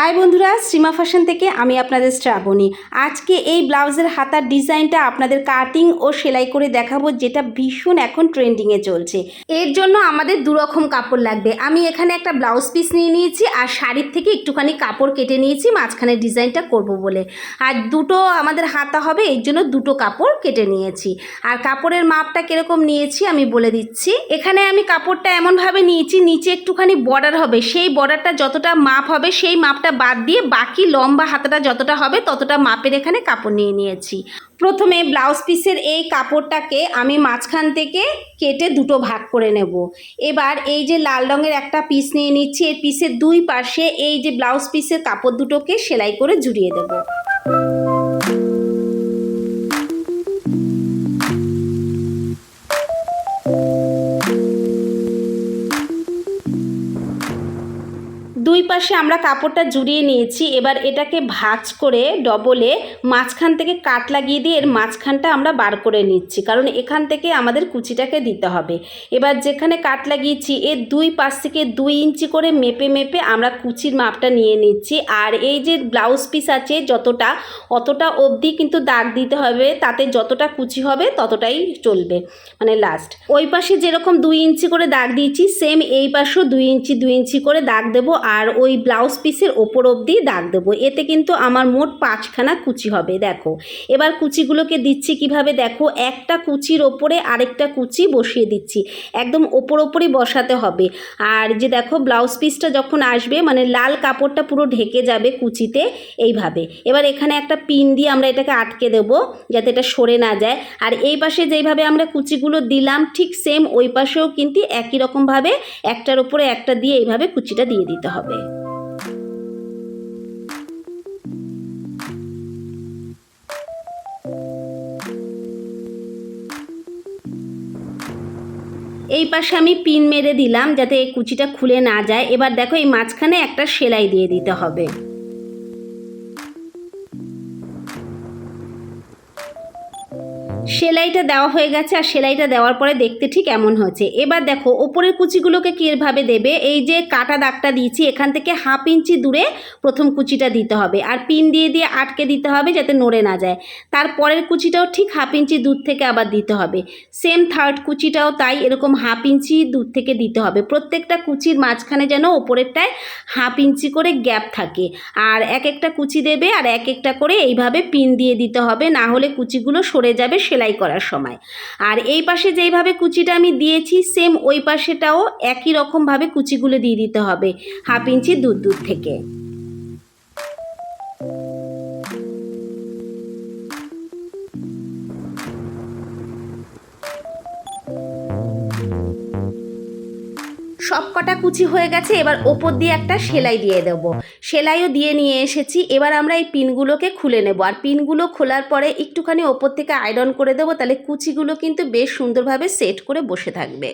High বন্ধুরা Srima fashion থেকে আমি আপনাদের শ্রাবণী। আজকে এই ব্লাউজের হাতার ডিজাইনটা আপনাদের কাটিং ও সেলাই করে দেখাবো, যেটা ভীষণ এখন ট্রেন্ডিংয়ে চলছে। এর জন্য আমাদের দুরকম কাপড় লাগবে। আমি এখানে একটা ব্লাউজ পিস নিয়ে নিয়েছি আর শাড়ির থেকে একটুখানি কাপড় কেটে নিয়েছি, মাঝখানে ডিজাইনটা করব বলে। আর দুটো আমাদের হাতা হবে, এর জন্য দুটো কাপড় কেটে নিয়েছি। আর কাপড়ের মাপটা কীরকম নিয়েছি আমি বলে দিচ্ছি। এখানে আমি কাপড়টা এমনভাবে নিয়েছি, নিচে একটুখানি বর্ডার হবে। সেই বর্ডারটা যতটা মাপ হবে, সেই মাপটা বাদ দিয়ে বাকি লম্বা হাতাটা যতটা হবে ততটা মাপের এখানে কাপড় নিয়ে নিয়েছি। প্রথমে ব্লাউজ পিসের এই কাপড়টাকে আমি মাঝখান থেকে কেটে দুটো ভাগ করে নেব। এবার এই যে লাল রঙের একটা পিস নিয়ে নিচ্ছি, এই পিসের দুই পাশে এই যে ব্লাউজ পিসের কাপড় দুটোকে সেলাই করে জুড়িয়ে দেবো। দুই পাশে আমরা কাপড়টা জুড়িয়ে নিয়েছি। এবার এটাকে ভাঁজ করে ডবলে মাঝখান থেকে কাট লাগিয়ে দিয়ে এর মাঝখানটা আমরা বার করে নিচ্ছি। কারণ এখান থেকে আমাদের কুচিটাকে দিতে হবে। এবার যেখানে কাট লাগিয়েছি, এর দুই পাশ থেকে দুই ইঞ্চি করে মেপে মেপে আমরা কুচির মাপটা নিয়ে নিচ্ছি। আর এই যে ব্লাউজ পিস আছে, যতটা, অতটা অবধি কিন্তু দাগ দিতে হবে। তাতে যতটা কুচি হবে, ততটাই চলবে মানে লাস্ট ওই পাশে যেরকম দুই ইঞ্চি করে দাগ দিয়েছি সেম এই পাশেও দুই ইঞ্চি দুই ইঞ্চি করে দাগ দেবো। আর ওই ব্লাউজ পিসের ওপর অবধি দাগ দেবো। এতে কিন্তু আমার মোট পাঁচখানা কুচি হবে, দেখো। এবার কুচিগুলোকে দিচ্ছি কীভাবে, দেখো, একটা কুচির ওপরে আরেকটা কুচি বসিয়ে দিচ্ছি। একদম ওপর ওপরই বসাতে হবে। আর যে দেখো, ব্লাউজ পিসটা যখন আসবে মানে লাল কাপড়টা পুরো ঢেকে যাবে কুচিতে এইভাবে। এবার এখানে একটা পিন দিয়ে আমরা এটাকে আটকে দেবো, যাতে এটা সরে না যায়। আর এই পাশে যেইভাবে আমরা কুচিগুলো দিলাম, ঠিক সেম ওই পাশেও কিন্তু একই রকমভাবে একটার ওপরে একটা দিয়ে এইভাবে কুচিটা দিয়ে দিতে হবে। এই পাশে আমি পিন মেরে দিলাম যাতে এই কুচিটা খুলে না যায়। এবার দেখো এই মাঝখানে একটা সেলাই দিয়ে দিতে হবে। সেলাইটা দেওয়া হয়ে গেছে আর সেলাইটা দেওয়ার পরে দেখতে ঠিক এমন হয়েছে। এবার দেখো, ওপরের কুচিগুলোকে কীভাবে দেবে? এই যে কাটা দাগটা দিয়েছি, এখান থেকে হাফ ইঞ্চি দূরে প্রথম কুচিটা দিতে হবে আর পিন দিয়ে দিয়ে আটকে দিতে হবে যাতে নড়ে না যায়। তারপরের কুচিটাও ঠিক হাফ ইঞ্চি দূর থেকে আবার দিতে হবে। সেম থার্ড কুচিটাও তাই এরকম হাফ ইঞ্চি দূর থেকে দিতে হবে। প্রত্যেকটা কুচির মাঝখানে যেন ওপরেরটায় হাফ ইঞ্চি করে গ্যাপ থাকে। আর এক একটা কুচি দেবে আর এক একটা করে এইভাবে পিন দিয়ে দিতে হবে। না হলে কুচিগুলো সরে যাবে সেলাই করার সময়। আর এই পাশে যেইভাবে কুচিটা আমি দিয়েছি সেম ওই পাশেটাও একই রকমভাবে কুচিগুলো দিয়ে দিতে হবে। হাফ ইঞ্চি দূর দূর থেকে। সব কটা কুচি হয়ে গেছে, এবার ওপর দিয়ে একটা সেলাই দিয়ে দেব। সেলাইও দিয়ে নিয়ে এসেছি, এবার আমরা এই পিনগুলোকে খুলে নেব। আর পিনগুলো খোলার পরে একটুখানি ওপর থেকে আয়রন করে দেবো, তাহলে কুচিগুলো কিন্তু বেশ সুন্দরভাবে সেট করে বসে থাকবে।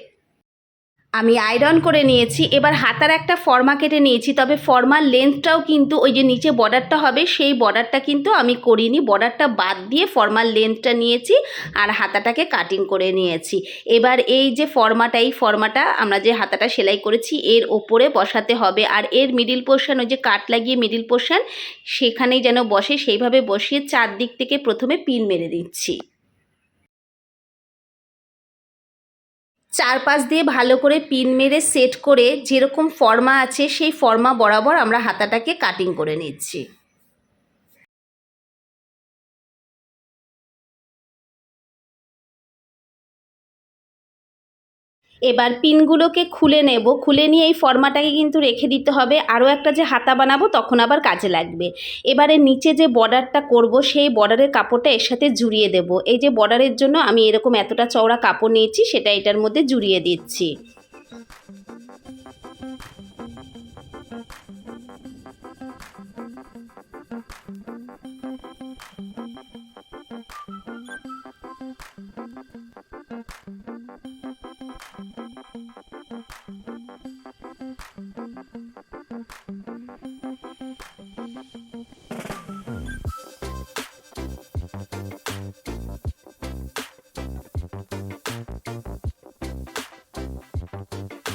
আমি আয়রন করে নিয়েছি। এবার হাতার একটা ফর্মা কেটে নিয়েছি। তবে ফর্মার লেন্থটাও কিন্তু ওই যে নিচে বর্ডারটা হবে, সেই বর্ডারটা কিন্তু আমি করিনি। বর্ডারটা বাদ দিয়ে ফর্মার লেন্থটা নিয়েছি আর হাতাটাকে কাটিং করে নিয়েছি। এবার এই যে ফর্মাটা, এই ফর্মাটা আমরা যে হাতাটা সেলাই করেছি, এর ওপরে বসাতে হবে। আর এর মিডিল পোর্শন ওই যে কাট লাগিয়ে মিডিল পোর্শন সেখানেই যেন বসে, সেইভাবে বসিয়ে চারদিক থেকে প্রথমে পিন মেরে দিচ্ছি। চারপাশ দিয়ে ভালো করে পিন মেরে সেট করে যেরকম ফর্মা আছে, সেই ফর্মা বরাবর আমরা হাতাটাকে কাটিং করে নিচ্ছি। এবার পিনগুলোকে খুলে নেব। খুলে নিয়ে এই ফর্মাটাকে কিন্তু রেখে দিতে হবে। আরও একটা যে হাতা বানাবো, তখন আবার কাজে লাগবে। এবারে নিচে যে বর্ডারটা করব, সেই বর্ডারের কাপড়টা এর সাথে জুড়িয়ে দেব। এই যে বর্ডারের জন্য আমি এরকম এতটা চওড়া কাপড় নিয়েছি, সেটা এটার মধ্যে জুড়িয়ে দিচ্ছি।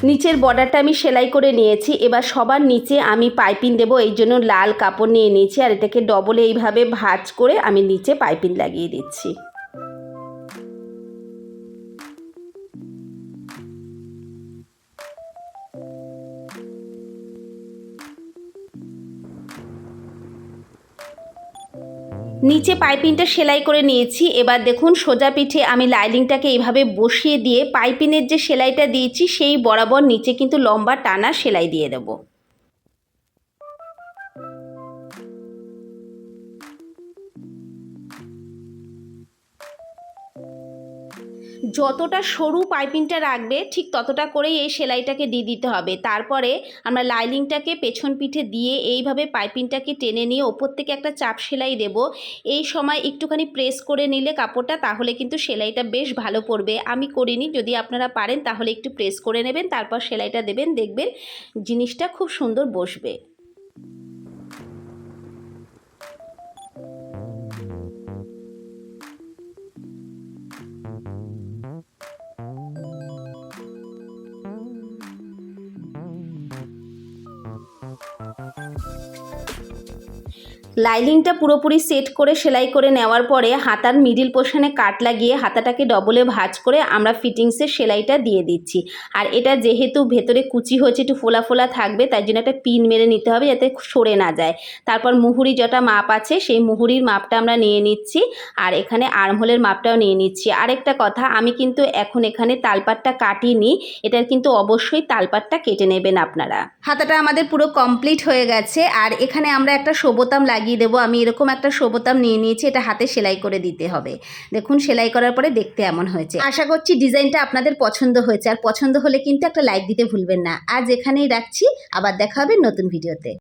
নিচের বর্ডারটা আমি সেলাই করে নিয়েছি। এবার সবার নিচে আমি পাইপিং দেবো, এই জন্য লাল কাপড় নিয়ে নিয়েছি। আর এটাকে ডবল এইভাবে ভাজ করে আমি নিচে পাইপিং লাগিয়ে দিচ্ছি। নিচে পাইপিংটা সেলাই করে নিয়েছি। এবার দেখুন, সোজা পিঠে আমি লাইলিংটাকে এইভাবে বসিয়ে দিয়ে পাইপিনের যে সেলাইটা দিয়েছি, সেই বরাবর নিচে কিন্তু লম্বা টানা সেলাই দিয়ে দেবো। যতটা সরু পাইপিংটা রাখবে, ঠিক ততটা করেই এই সেলাইটাকে দিয়ে দিতে হবে। তারপরে আমরা লাইলিংটাকে পেছন পিঠে দিয়ে এইভাবে পাইপিংটাকে টেনে নিয়ে ওপর থেকে একটা চাপ সেলাই দেব। এই সময় একটুখানি প্রেস করে নিলে কাপড়টা, তাহলে কিন্তু সেলাইটা বেশ ভালো পড়বে আমি করিনি, যদি আপনারা পারেন তাহলে একটু প্রেস করে নেবেন, তারপর সেলাইটা দেবেন, দেখবেন জিনিসটা খুব সুন্দর বসবে। লাইলিংটা পুরোপুরি সেট করে, সেলাই করে নেওয়ার পরে হাতার মিডিল পোর্শনে কাট লাগিয়ে হাতাটাকে ডবলে ভাঁজ করে আমরা ফিটিংসের সেলাইটা দিয়ে দিচ্ছি। আর এটা যেহেতু ভেতরে কুচি হয়েছে, একটু ফোলা ফোলা থাকবে, তাই জন্য একটা পিন মেরে নিতে হবে যাতে সরে না যায়। তারপর মুহুরি যেটা মাপ আছে, সেই মুহুরির মাপটা আমরা নিয়ে নিচ্ছি আর এখানে আর্মহোলের মাপটাও নিয়ে নিচ্ছি। আরেকটা কথা, আমি কিন্তু এখন এখানে তালপাটটা কাটিনি, এটার কিন্তু অবশ্যই তালপাটটা কেটে নেবেন আপনারা। হাতাটা আমাদের পুরো কমপ্লিট হয়ে গেছে আর এখানে আমরা একটা সোবোতাম লাগিয়ে দেবো, আমি এরকম একটা সবতাম নিয়ে নিয়েছি, এটা হাতে সেলাই করে দিতে হবে। দেখুন, সেলাই করার পরে দেখতে এমন হয়েছে। আশা করছি ডিজাইনটা আপনাদের পছন্দ হয়েছে, আর পছন্দ হলে কিন্তু একটা লাইক দিতে ভুলবেন না। আজ এখানেই রাখছি, আবার দেখা হবে নতুন ভিডিওতে।